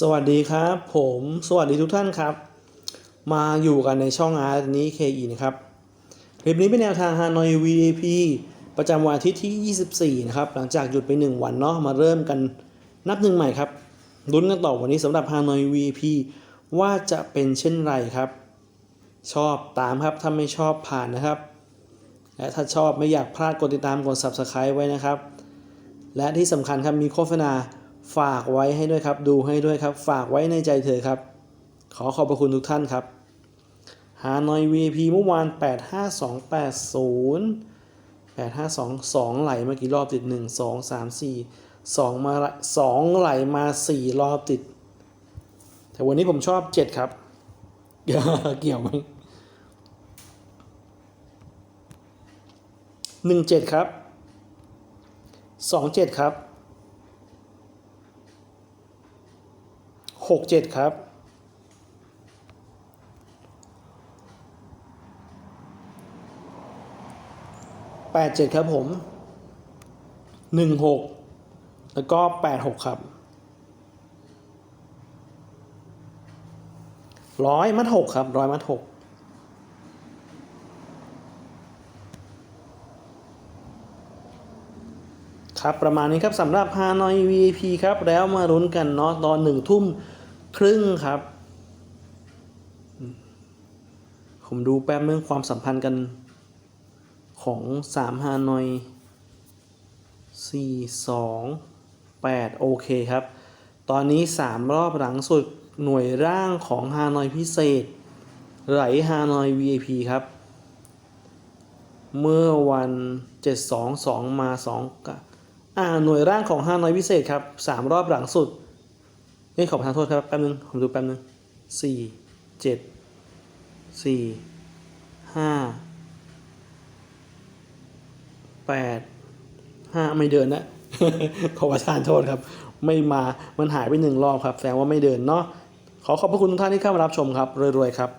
สวัสดีครับ ผมสวัสดีทุกท่านครับ มาอยู่กันในช่องอาร์ตนี้ KE นะครับคลิปนี้เป็นแนวทาง Hanoi VIP ประจำวันอาทิตย์ที่ 24 นะครับ หลังจากหยุดไป 1 วันเนาะมาเริ่มกันนับหนึ่งใหม่ครับลุ้นกันต่อวันนี้สำหรับ Hanoi VIP ว่าจะเป็นเช่นไรครับ ชอบตามครับ ถ้าไม่ชอบผ่านนะครับ และถ้าชอบไม่อยากพลาดกดติดตามกด Subscribe ไว้นะครับ และที่สำคัญครับมีโฆษณา ฝากไว้ให้ด้วยครับ ดูให้ด้วยครับ ฝากไว้ในใจเธอครับ ขอขอบพระคุณทุกท่านครับฮานอย VIP เมื่อวาน 85280 8522 ไหลมากี่รอบติด 1 2 3 4 2 มา 2 ไหลมา 4 รอบติด แต่วันนี้ผมชอบ 7 ครับ เกี่ยวไหมหนึ่งเจ็ดครับสองเจ็ดครับ หกเจ็ดครับ แปดเจ็ดครับผมหนึ่งหกแล้วก็แปดหกครับร้อยมัดหกครับร้อยมัดหกครับ ประมาณนี้ครับสำหรับฮานอย VIP ครับ แล้วมารุ้นกันเนาะตอนหนึ่งทุ่ม ครึ่งครับ ผมดูแป๊บเรื่องความสัมพันธ์กันของสามฮานอยสี่สองแปดโอเคครับ ตอนนี้สามรอบหลังสุดหน่วยร่างของฮานอยพิเศษ ไหลฮานอย VIP ครับ เมื่อวัน722มา2กับอ่าหน่วยร่างของฮานอยพิเศษครับ3รอบหลังสุด นี่ขอประทานโทษครับแป๊บนึงผมดูแป๊บนึงสี่เจ็ดสี่ห้าแปดห้าไม่เดินนะขอประทานโทษครับ ไม่มามันหายไปหนึ่งรอบครับแสดงว่าไม่เดินเนาะขอขอบพระคุณทุกท่านที่เข้ามารับชมครับรวยๆครับ